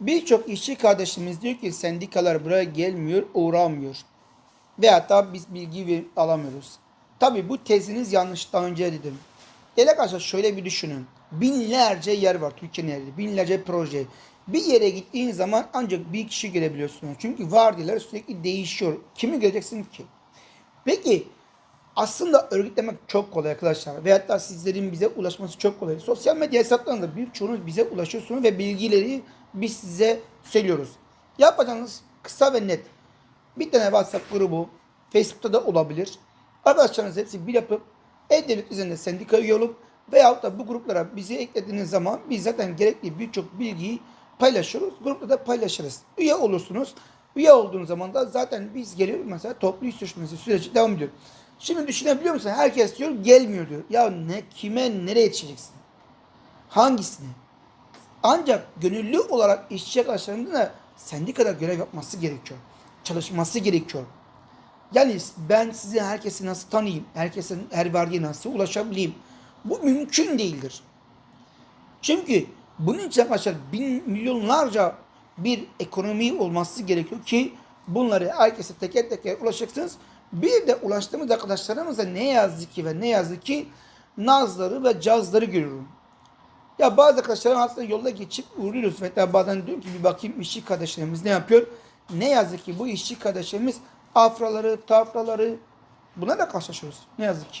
Birçok işçi kardeşimiz diyor ki sendikalar buraya gelmiyor, uğramıyor. Ve hatta biz bilgi alamıyoruz. Tabii bu teziniz yanlış daha önce dedim. Ele arkadaşlar şöyle bir düşünün. Binlerce yer var Türkiye'nin yerinde. Binlerce proje. Bir yere gittiğin zaman ancak bir kişi görebiliyorsun. Çünkü vardiyalar sürekli değişiyor. Kimi göreceksin ki? Peki aslında örgütlemek çok kolay arkadaşlar. Ve hatta sizlerin bize ulaşması çok kolay. Sosyal medya hesaplarında birçoğunuz bize ulaşıyorsunuz ve bilgileri biz size söylüyoruz. Yapacağınız kısa ve net. Bir tane WhatsApp grubu, Facebook'ta da olabilir. Arkadaşlarınız hepsi bir yapıp e-devlet üzerinde sendika üye olup veyahut da bu gruplara bizi eklediğiniz zaman biz zaten gerekli birçok bilgiyi paylaşıyoruz. Grupta da paylaşırız. Üye olursunuz. Üye olduğunuz zaman da zaten biz geliyoruz mesela toplu iş süreci devam ediyor. Şimdi düşünebiliyor musun? Herkes diyor gelmiyor diyor. Ya ne kime nereye yetişeceksin? Hangisine? Ancak gönüllü olarak işçi arkadaşlarının da sendikada görev yapması gerekiyor. Çalışması gerekiyor. Yani ben sizi herkesi nasıl tanıyayım? Herkesin her verdiği nasıl ulaşabileyim? Bu mümkün değildir. Çünkü bunun için arkadaşlar bin milyonlarca bir ekonomi olması gerekiyor ki bunları herkese teker teker ulaşacaksınız. Bir de ulaştığımız arkadaşlarımıza ne yazık ki ve ne yazık ki nazları ve cazları görüyorum. Ya bazı arkadaşlarım aslında yolda geçip uğruyoruz. Hatta bazen diyorum ki bir bakayım işçi kardeşlerimiz ne yapıyor? Ne yazık ki bu işçi kardeşlerimiz afraları, tafraları buna da karşılaşıyoruz. Ne yazık ki.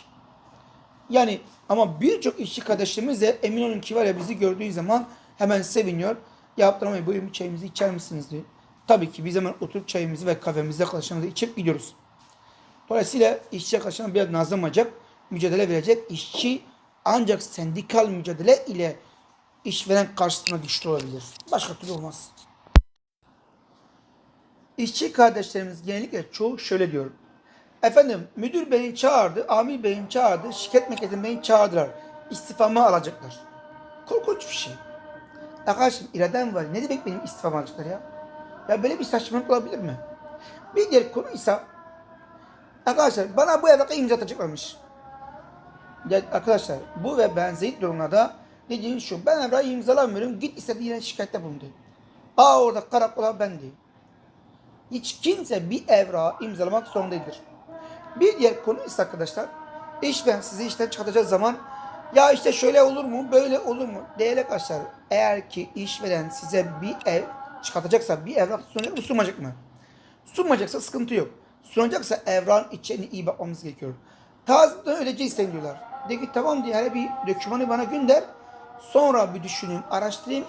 Yani ama birçok işçi kardeşlerimiz de emin olun ki var ya bizi gördüğü zaman hemen seviniyor. Ya Abdurrahman buyurun çayımızı içer misiniz diyor. Tabii ki biz hemen oturup çayımızı ve kahvemizi arkadaşlarımızla içip gidiyoruz. Dolayısıyla işçi arkadaşlarına biraz nazlanmayacak, mücadele verecek. İşçi ancak sendikal mücadele ile işveren karşısında güçlü olabilir. Başka türlü olmaz. İşçi kardeşlerimiz genellikle çoğu şöyle diyor. Efendim müdür beni çağırdı, amir beyim çağırdı, şirket merkezinde beni çağırdılar. İstifamı alacaklar. Korkunç bir şey. Arkadaşım iradem var. Ne demek benim istifamı alacaklar ya? Ya böyle bir saçmalık olabilir mi? Bir diğer konu ise arkadaşlar bana bu evrakı imza atacaklarmış. Arkadaşlar bu ve benzeri durumlarda dediğin şu ben evrağı imzalamıyorum git istediğin yere şikayette bulun. Aa orada karakola ben diyor. Hiç kimse bir evrağı imzalamak zorundadır. Bir diğer konu ise arkadaşlar işveren sizi işten çıkartacağı zaman ya işte şöyle olur mu böyle olur mu değerli arkadaşlar eğer ki işveren size bir ev çıkartacaksa bir evrak sunacak mı sunmayacak mı? Sunmayacaksa sıkıntı yok. Sunacaksa evran içeriğine iyi bakmamız gerekiyor. Tazminatı öylece isteniyorlar. De ki tamam diye hele bir dokümanı bana gönder. Sonra bir düşüneyim, araştırayım.